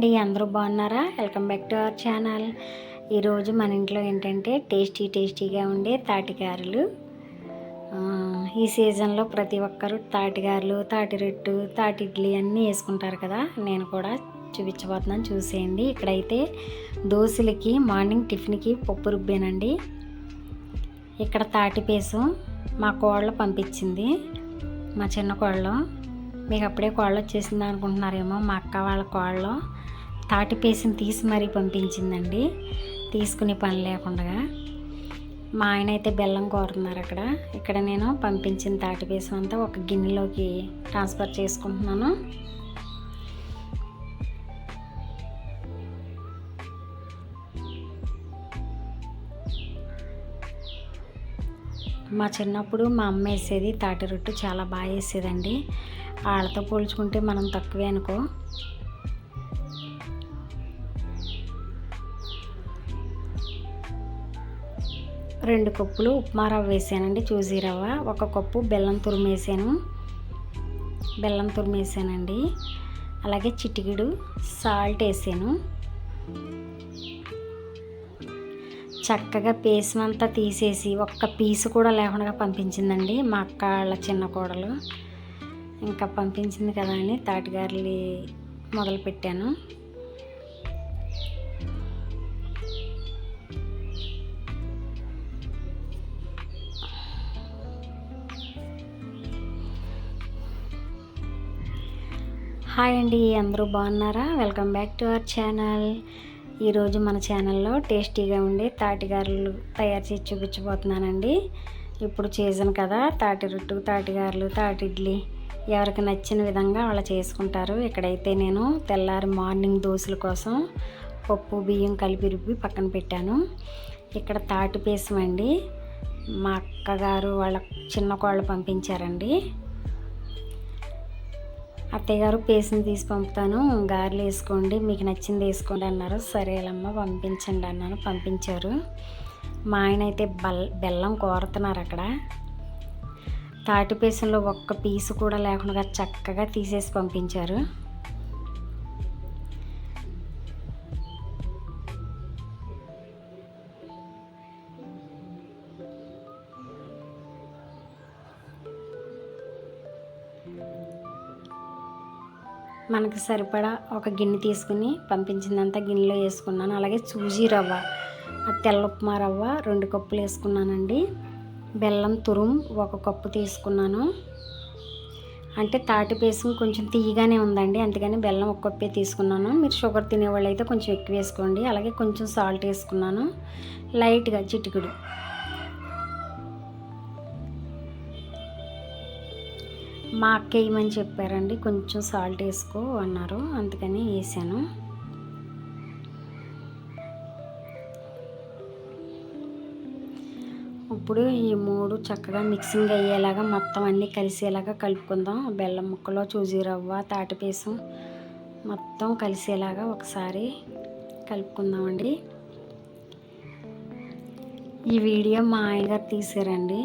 అండి అందరూ బాగున్నారా? Welcome back to our channel ఈరోజు మన ఇంట్లో ఏంటంటే టేస్టీ టేస్టీగా ఉండే తాటికారులు ఈ సీజన్లో ప్రతి ఒక్కరూ తాటిగారులు తాటి రొట్టు తాటి ఇడ్లీ అన్నీ వేసుకుంటారు కదా. నేను కూడా చూపించబోతున్నాను చూసేయండి. ఇక్కడైతే దోశలకి మార్నింగ్ టిఫిన్కి పప్పు రుబ్బానండి. ఇక్కడ తాటిపేసు మా కోళ్ళ పంపించింది మా చిన్న కోళ్ళం మీకు అప్పుడే కోళ్ళు వచ్చేసింది అనుకుంటున్నారేమో మా అక్క వాళ్ళ కోళ్ళు. తాటి పేసిని తీసి మరీ పంపించిందండి. తీసుకునే పని లేకుండా. మా ఆయన అయితే బెల్లం కోరుతున్నారు అక్కడ. ఇక్కడ నేను పంపించిన తాటి పేసం అంతా ఒక గిన్నెలోకి ట్రాన్స్ఫర్ చేసుకుంటున్నాను. మా చిన్నప్పుడు మా అమ్మ వేసేది తాటి రొట్టు చాలా బాగా వేసేదండి. వాళ్ళతో పోల్చుకుంటే మనం తక్కువే అనుకో. రెండు కప్పులు ఉప్మా రవ్వ వేసానండి చూసి రవ్వ. ఒక కప్పు బెల్లం తురుము వేసాను. బెల్లం తురుము వేసానండి. అలాగే చిటికిడు సాల్ట్ వేసాను. చక్కగా పేస్ట్ అంతా తీసేసి ఒక్క పీసు కూడా లేకుండా పంపించిందండి మా అక్క వాళ్ళ చిన్న కోడలు. ఇంకా పంపించింది కదా అని తాటిగారులు మొదలుపెట్టాను. హాయ్ అండి అందరూ బాగున్నారా? Welcome back to our channel. ఈరోజు మన ఛానల్లో టేస్టీగా ఉండే తాటిగారులు తయారు చేసి చూపించబోతున్నానండి. ఇప్పుడు సీజన్ కదా తాటి రొట్టు తాటిగారులు తాటి ఇడ్లీ. ఎవరికి నచ్చిన విధంగా వాళ్ళు చేసుకుంటారు. ఇక్కడైతే నేను తెల్లారి మార్నింగ్ దోశల కోసం పప్పు బియ్యం కలిపి రుబ్బి పక్కన పెట్టాను. ఇక్కడ తాటి పేసం అండి. మా అక్కగారు వాళ్ళ చిన్న కోళ్ళు పంపించారండి. అత్తయ్య గారు పేస్ట్ని తీసి పంపుతాను. గారెలు వేసుకోండి మీకు నచ్చింది వేసుకోండి అన్నారు. సరేలమ్మ పంపించండి అన్నాను. పంపించారు. మా ఆయన అయితే బల్ బెల్లం కోరుతున్నారు అక్కడ. తాటి పేసంలో ఒక్క పీసు కూడా లేకుండా చక్కగా తీసేసి పంపించారు. మనకు సరిపడా ఒక గిన్నె తీసుకుని పంపించిందంతా గిన్నెలో వేసుకున్నాను. అలాగే సూజీ రవ్వ తెల్ల ఉప్మా రవ్వ రెండు కప్పులు వేసుకున్నానండి. బెల్లం తురుము ఒక కప్పు తీసుకున్నాను. అంటే తాటి బేసం కొంచెం తీయగానే ఉందండి. అందుకని బెల్లం ఒక కప్పే తీసుకున్నాను. మీరు షుగర్ తినేవాళ్ళు అయితే కొంచెం ఎక్కువ వేసుకోండి. అలాగే కొంచెం సాల్ట్ వేసుకున్నాను. లైట్గా చిటికెడు. మా అక్క వేయమని చెప్పారండి? కొంచెం సాల్ట్ వేసుకో అన్నారు. అందుకని వేసాను. ఇప్పుడు ఈ మూడు చక్కగా మిక్సింగ్ అయ్యేలాగా మొత్తం అన్నీ కలిసేలాగా కలుపుకుందాం. బెల్లం ముక్కలో చూజీ రవ్వ తాటిపీసం మొత్తం కలిసేలాగా ఒకసారి కలుపుకుందామండి. ఈ వీడియో మా ఆయనగారు తీసారండి.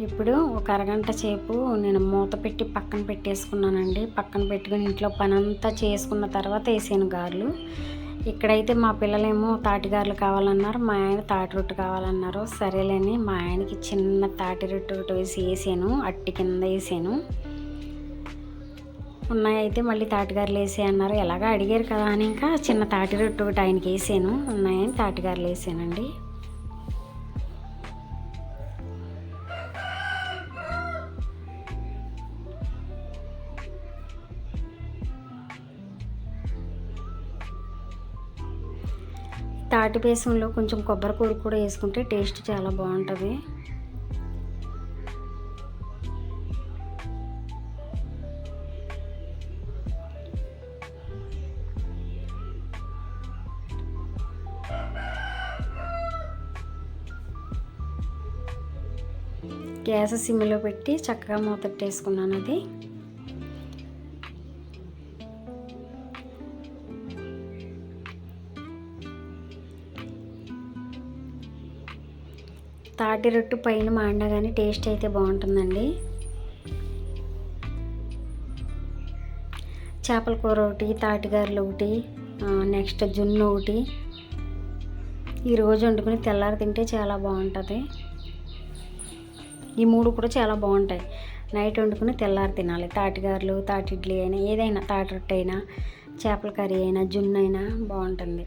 ఇప్పుడు ఒక అరగంట సేపు నేను మూత పెట్టి పక్కన పెట్టేసుకున్నానండి. పక్కన పెట్టుకుని ఇంట్లో పనంతా చేసుకున్న తర్వాత వేసాను గారెలు. ఇక్కడైతే మా పిల్లలేమో తాటి గారెలు కావాలన్నారు మా ఆయన తాటి రొట్టు కావాలన్నారు. సరేలేని మా ఆయనకి చిన్న తాటి రొట్టు ఒకటి వేసి వేసాను అట్టి కింద వేసాను. ఉన్నాయైతే మళ్ళీ తాటిగారులు వేసే అన్నారు. ఎలాగ అడిగారు కదా అని ఇంకా చిన్న తాటి రొట్టు ఒకటి ఆయనకి వేసాను. ఉన్నాయని తాటిగారులు వేసానండి. తాటి బేసంలో కొంచెం కొబ్బరి కూర కూడా వేసుకుంటే టేస్ట్ చాలా బాగుంటుంది. గ్యాస్ సిమ్లో పెట్టి చక్కగా మూతట్టేసుకున్నాను అది. తాటి రొట్టు పైన మాడినా కానీ టేస్ట్ అయితే బాగుంటుందండి. చేపల కూర ఒకటి తాటిగారులు ఒకటి నెక్స్ట్ జున్ను ఒకటి. ఈరోజు వండుకుని తెల్లారి తింటే చాలా బాగుంటుంది. ఈ మూడు కూడా చాలా బాగుంటాయి. నైట్ వండుకుని తెల్లారి తినాలి. తాటిగారులు తాటి ఇడ్లీ అయినా ఏదైనా తాటి రొట్టె అయినా చేపల కర్రీ అయినా జున్ను అయినా బాగుంటుంది.